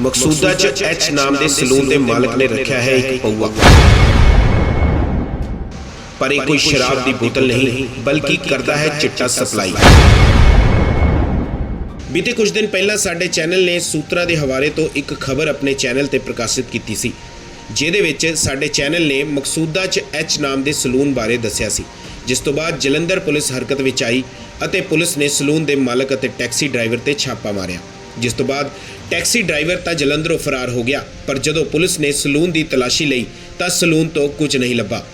ਮਕਸੂਦਾ ਚ ਐਚ ਨਾਮ ਦੇ ਸਲੂਨ ਦੇ ਮਾਲਕ ਨੇ ਰੱਖਿਆ ਹੈ ਇੱਕ ਪਊਆ। ਪਰ ਇਹ ਕੋਈ ਸ਼ਰਾਬ ਦੀ ਬੋਤਲ ਨਹੀਂ ਬਲਕਿ ਕਰਦਾ ਹੈ ਚਿੱਟਾ ਸਪਲਾਈ। ਬੀਤੇ ਕੁਝ ਦਿਨ ਪਹਿਲਾਂ ਸਾਡੇ ਚੈਨਲ ਨੇ ਸੂਤਰਾਂ ਦੇ ਹਵਾਲੇ ਤੋਂ ਇੱਕ ਖਬਰ ਆਪਣੇ ਚੈਨਲ ਤੇ ਪ੍ਰਕਾਸ਼ਿਤ ਕੀਤੀ ਸੀ ਜਿਹਦੇ ਵਿੱਚ ਸਾਡੇ ਚੈਨਲ ਨੇ ਮਕਸੂਦਾ ਚ ਐਚ ਨਾਮ ਦੇ ਸਲੂਨ ਬਾਰੇ ਦੱਸਿਆ ਸੀ ਜਿਸ ਤੋਂ ਬਾਅਦ ਜਲੰਧਰ ਪੁਲਿਸ ਹਰਕਤ ਵਿੱਚ ਆਈ ਅਤੇ ਪੁਲਿਸ ਨੇ ਸਲੂਨ ਦੇ ਮਾਲਕ ਅਤੇ ਟੈਕਸੀ ਡਰਾਈਵਰ ਤੇ ਛਾਪਾ ਮਾਰਿਆ। ਜਿਸ ਤੋਂ ਬਾਅਦ ਟੈਕਸੀ ਡਰਾਈਵਰ ਤਾਂ ਜਲੰਧਰੋਂ ਫਰਾਰ ਹੋ ਗਿਆ, ਪਰ ਜਦੋਂ ਪੁਲਿਸ ਨੇ ਸਲੂਨ ਦੀ ਤਲਾਸ਼ੀ ਲਈ ਤਾਂ ਸਲੂਨ ਤੋਂ ਕੁਝ ਨਹੀਂ ਲੱਭਾ।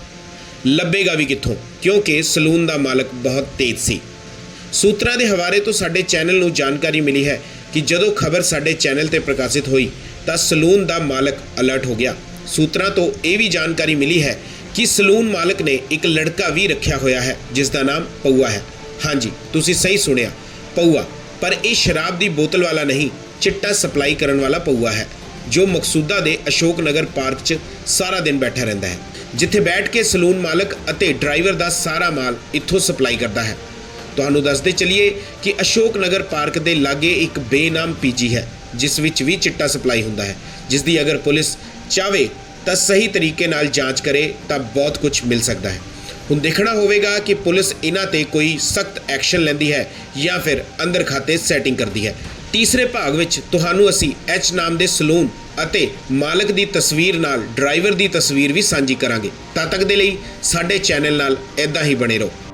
ਲੱਭੇਗਾ ਵੀ ਕਿੱਥੋਂ? ਕਿਉਂਕਿ ਸਲੂਨ ਦਾ ਮਾਲਕ ਬਹੁਤ ਤੇਜ਼ ਸੀ। ਸੂਤਰਾਂ ਦੇ ਹਵਾਲੇ ਤੋਂ ਸਾਡੇ ਚੈਨਲ ਨੂੰ ਜਾਣਕਾਰੀ ਮਿਲੀ ਹੈ ਕਿ ਜਦੋਂ ਖਬਰ ਸਾਡੇ ਚੈਨਲ ਤੇ ਪ੍ਰਕਾਸ਼ਿਤ ਹੋਈ ਤਾਂ ਸਲੂਨ ਦਾ ਮਾਲਕ ਅਲਰਟ ਹੋ ਗਿਆ। ਸੂਤਰਾਂ ਤੋਂ ਇਹ ਵੀ ਜਾਣਕਾਰੀ ਮਿਲੀ ਹੈ ਕਿ ਸਲੂਨ ਮਾਲਕ ਨੇ ਇੱਕ ਲੜਕਾ ਵੀ ਰੱਖਿਆ ਹੋਇਆ ਹੈ, ਜਿਸ ਦਾ ਨਾਮ ਪਊਆ ਹੈ। ਹਾਂਜੀ, ਤੁਸੀਂ ਸਹੀ ਸੁਣਿਆ। ਪਊਆ। ਪਰ ਇਹ ਸ਼ਰਾਬ ਦੀ ਬੋਤਲ ਵਾਲਾ ਨਹੀਂ, ਚਿੱਟਾ ਸਪਲਾਈ ਕਰਨ ਵਾਲਾ ਪਊਆ ਹੈ, ਜੋ ਮਕਸੂਦਾ ਦੇ ਅਸ਼ੋਕ ਨਗਰ ਪਾਰਕ 'ਚ ਸਾਰਾ ਦਿਨ ਬੈਠਾ ਰਹਿੰਦਾ ਹੈ, ਜਿੱਥੇ ਬੈਠ ਕੇ ਸਲੂਨ ਮਾਲਕ ਅਤੇ ਡਰਾਈਵਰ ਦਾ ਸਾਰਾ ਮਾਲ ਇੱਥੋਂ ਸਪਲਾਈ ਕਰਦਾ ਹੈ। ਤੁਹਾਨੂੰ ਦੱਸਦੇ ਚਲਿਏ ਕਿ ਅਸ਼ੋਕ ਨਗਰ ਪਾਰਕ ਦੇ ਲਾਗੇ ਇੱਕ ਬੇਨਾਮ ਪੀਜੀ ਹੈ, ਜਿਸ ਵਿੱਚ ਵੀ ਚਿੱਟਾ ਸਪਲਾਈ ਹੁੰਦਾ ਹੈ ਜਿਸ ਦੀ ਅਗਰ ਪੁਲਿਸ ਚਾਵੇ ਤਾਂ ਸਹੀ ਤਰੀਕੇ ਨਾਲ ਜਾਂਚ ਕਰੇ ਤਾਂ ਬਹੁਤ ਕੁਝ ਮਿਲ ਸਕਦਾ ਹੈ। ਹੁਣ ਦੇਖਣਾ ਹੋਵੇਗਾ ਕਿ ਪੁਲਿਸ ਇਹਨਾਂ ਤੇ ਕੋਈ ਸਖਤ ਐਕਸ਼ਨ ਲੈਂਦੀ ਹੈ ਜਾਂ ਫਿਰ ਅੰਦਰ ਖਾਤੇ ਸੈਟਿੰਗ ਕਰਦੀ ਹੈ। ਤੀਸਰੇ ਭਾਗ ਵਿੱਚ ਤੁਹਾਨੂੰ ਅਸੀਂ ਐਚ ਨਾਮ ਦੇ ਸਲੂਨ ਅਤੇ ਮਾਲਕ ਦੀ ਤਸਵੀਰ ਨਾਲ ਡਰਾਈਵਰ ਦੀ ਤਸਵੀਰ ਵੀ ਸਾਂਝੀ ਕਰਾਂਗੇ। ਤਦ ਤੱਕ ਦੇ ਲਈ ਸਾਡੇ ਚੈਨਲ ਨਾਲ ਇਦਾਂ ਹੀ ਬਣੇ ਰਹੋ।